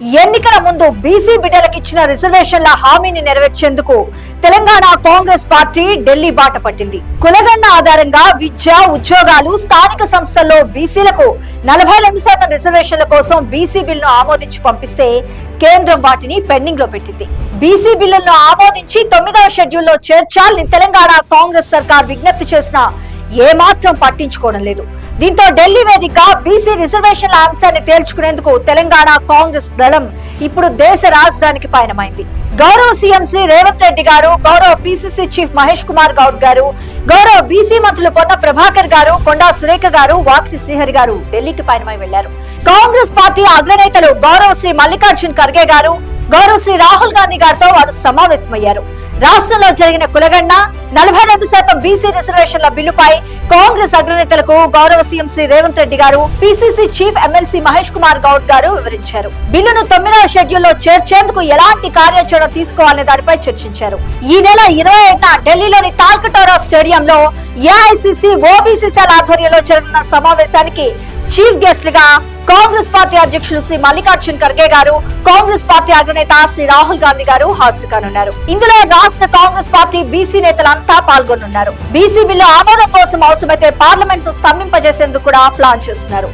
ఎన్నికల ముందు బీసీ బిడ్డలకు ఇచ్చిన రిజర్వేషన్ల హామీని నెరవేర్చేందుకు తెలంగాణ కాంగ్రెస్ పార్టీ ఢిల్లీ బాట పట్టింది. కులగన్న ఆధారంగా విద్య ఉద్యోగాలు స్థానిక సంస్థల్లో బీసీలకు నలభై రెండు శాతం రిజర్వేషన్ల కోసం బీసీ బిల్లును ఆమోదించి పంపిస్తే కేంద్రం వాటిని పెండింగ్లో పెట్టింది. బీసీ బిల్లులను ఆమోదించి తొమ్మిదవ షెడ్యూల్లో చేర్చాలని తెలంగాణ కాంగ్రెస్ సర్కార్ విజ్ఞప్తి చేసిన ఏమాత్రం పట్టించుకోవడం లేదు. దీంతో ఢిల్లీ వేదిక బీసీ రిజర్వేషన్ల అంశాన్ని తేల్చుకునేందుకు తెలంగాణ కాంగ్రెస్ దళం ఇప్పుడు దేశ రాజధానికి పయనమైంది. గౌరవ సీఎం శ్రీ రేవంత్ రెడ్డి గారు గౌరవ పిసిసి చీఫ్ మహేష్ కుమార్ గౌడ్ గారు గౌరవ బీసీ మంత్రులు పొన్న ప్రభాకర్ గారు కొండా సురేఖ గారు వాక్తి శ్రీహరి గారు ఢిల్లీకి పయనమై వెళ్ళారు కాంగ్రెస్ పార్టీ అగ్రనేతలు గౌరవ శ్రీ మల్లికార్జున్ ఖర్గే గారు గౌరవ శ్రీ రాహుల్ గాంధీ గారితో వారు సమావేశమయ్యారు. రాష్ట్రంలో జరిగిన కులగన్న నలభై రెండు శాతం బీసీ రిజర్వేషన్ల బిల్లుపై కాంగ్రెస్ అగ్రనేతలకు గౌరవ CM Shri Revanth Reddy garu PCC chief MLC Mahesh Kumar Goud garu వివరించారు. బిల్లును తొమ్మిదవ షెడ్యూల్లో చేర్చేందుకు ఎలాంటి కార్యాచరణ తీసుకోవాలనే దానిపై చర్చించారు. ఈ నెల ఇరవై ఐదున ఢిల్లీలోని తాల్కటోరా స్టేడియంలో ఏఐసిసి ఓబీసీసీఎల్ ఆధ్వర్యంలో జరగనున్న సమావేశానికి చీఫ్ గెస్ట్గా కాంగ్రెస్ పార్టీ అధ్యక్షులు శ్రీ మల్లికార్జున్ ఖర్గే గారు కాంగ్రెస్ పార్టీ అగ్రనేత శ్రీ రాహుల్ గాంధీ గారు హాజరు కానున్నారు. ఇందులో రాష్ట్ర కాంగ్రెస్ పార్టీ బీసీ నేతలంతా పాల్గొనున్నారు. బీసీ బిల్లు ఆమోదం కోసం అవసరమైతే పార్లమెంట్ను స్తంభింపజేసేందుకు కూడా ప్లాన్ చేస్తున్నారు.